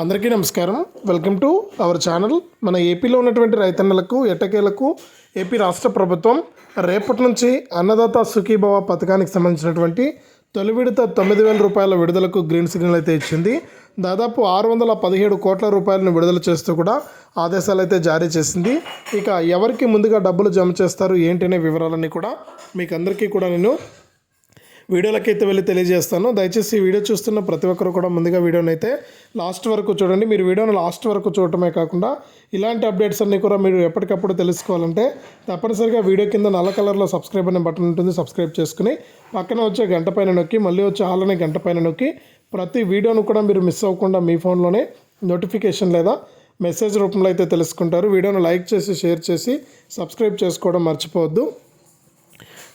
అందరికీ నమస్కారం. Welcome to our channel. మన ఏపీలో ఉన్నటువంటి రైతన్నలకు ఎట్టకేలకు ఏపీ రాష్ట్ర ప్రభుత్వం రేపటి నుంచి అన్నదాత సుఖీభవ పథకానికి సంబంధించినటువంటి తొలి విడత తొమ్మిది వేల రూపాయల విడుదలకు గ్రీన్ సిగ్నల్ అయితే ఇచ్చింది. దాదాపు ఆరు వందల పదిహేడు కోట్ల రూపాయలను విడుదల చేస్తూ కూడా ఆదేశాలు అయితే జారీ చేసింది. ఇక ఎవరికి ముందుగా డబ్బులు జమ చేస్తారు ఏంటనే వివరాలన్నీ కూడా మీకు అందరికీ కూడా నేను వీడియోలకైతే వెళ్ళి తెలియజేస్తాను. దయచేసి ఈ వీడియో చూస్తున్న ప్రతి ఒక్కరు కూడా ముందుగా వీడియోని అయితే లాస్ట్ వరకు చూడండి. మీరు వీడియోని లాస్ట్ వరకు చూడటమే కాకుండా ఇలాంటి అప్డేట్స్ అన్నీ కూడా మీరు ఎప్పటికప్పుడు తెలుసుకోవాలంటే తప్పనిసరిగా వీడియో కింద నల్ల కలర్లో సబ్స్క్రైబ్ అనే బటన్ ఉంటుంది. సబ్స్క్రైబ్ చేసుకుని పక్కన వచ్చే గంట పైన నొక్కి మళ్ళీ వచ్చే హాల్ గంట పైన నొక్కి ప్రతి వీడియోను కూడా మీరు మిస్ అవ్వకుండా మీ ఫోన్లోనే నోటిఫికేషన్ లేదా మెసేజ్ రూపంలో అయితే తెలుసుకుంటారు. వీడియోను లైక్ చేసి షేర్ చేసి సబ్స్క్రైబ్ చేసుకోవడం మర్చిపోవద్దు.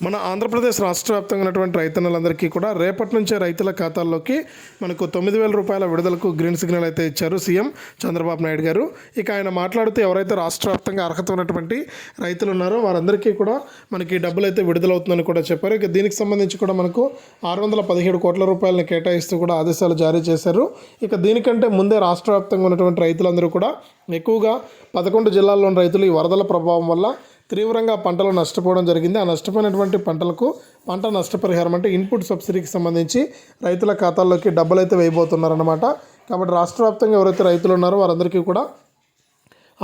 మన ఆంధ్రప్రదేశ్ రాష్ట్ర వ్యాప్తంగా ఉన్నటువంటి రైతన్నలందరికీ కూడా రేపటి నుంచే రైతుల ఖాతాల్లోకి మనకు తొమ్మిది వేల రూపాయల విడుదలకు గ్రీన్ సిగ్నల్ అయితే ఇచ్చారు సీఎం చంద్రబాబు నాయుడు గారు. ఇక ఆయన మాట్లాడుతూ ఎవరైతే రాష్ట్ర వ్యాప్తంగా అర్హత ఉన్నటువంటి రైతులు ఉన్నారో వారందరికీ కూడా మనకి డబ్బులు అయితే విడుదలవుతుందని కూడా చెప్పారు. ఇక దీనికి సంబంధించి కూడా మనకు ఆరు వందల పదిహేడు కోట్ల రూపాయలను కేటాయిస్తూ కూడా ఆదేశాలు జారీ చేశారు. ఇక దీనికంటే ముందే రాష్ట్ర వ్యాప్తంగా ఉన్నటువంటి రైతులందరూ కూడా ఎక్కువగా పదకొండు జిల్లాల్లోని రైతులు ఈ వరదల ప్రభావం వల్ల తీవ్రంగా పంటలు నష్టపోవడం జరిగింది. ఆ నష్టపోయినటువంటి పంటలకు పంట నష్టపరిహారం అంటే ఇన్పుట్ సబ్సిడీకి సంబంధించి రైతుల ఖాతాల్లోకి డబ్బులు అయితే వేయబోతున్నారన్నమాట. కాబట్టి రాష్ట్ర వ్యాప్తంగా ఎవరైతే రైతులు ఉన్నారో వారందరికీ కూడా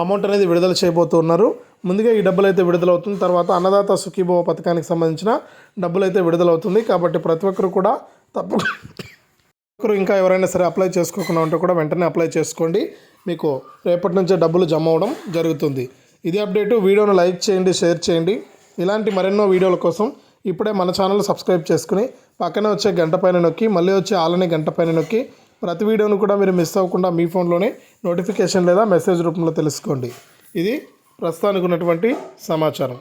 అమౌంట్ అనేది విడుదల చేయబోతున్నారు. ముందుగా ఈ డబ్బులు అయితే విడుదలవుతుంది. తర్వాత అన్నదాత సుఖీభవ పథకానికి సంబంధించిన డబ్బులు అయితే విడుదలవుతుంది. కాబట్టి ప్రతి ఒక్కరు కూడా తప్ప ఒక్కరు ఇంకా ఎవరైనా సరే అప్లై చేసుకోకుండా ఉంటే కూడా వెంటనే అప్లై చేసుకోండి. మీకు రేపటి నుంచే డబ్బులు జమ అవడం జరుగుతుంది. ఇది అప్డేటు. వీడియోను లైక్ చేయండి షేర్ చేయండి. ఇలాంటి మరెన్నో వీడియోల కోసం ఇప్పుడే మన ఛానల్ సబ్స్క్రైబ్ చేసుకుని పక్కనే వచ్చే గంట పైన నొక్కి మళ్ళీ వచ్చే ఆలనే గంట పైన నొక్కి ప్రతి వీడియోను కూడా మీరు మిస్ అవ్వకుండా మీ ఫోన్లోనే నోటిఫికేషన్ లేదా మెసేజ్ రూపంలో తెలుసుకోండి. ఇది ప్రస్తుతానికి ఉన్నటువంటి సమాచారం.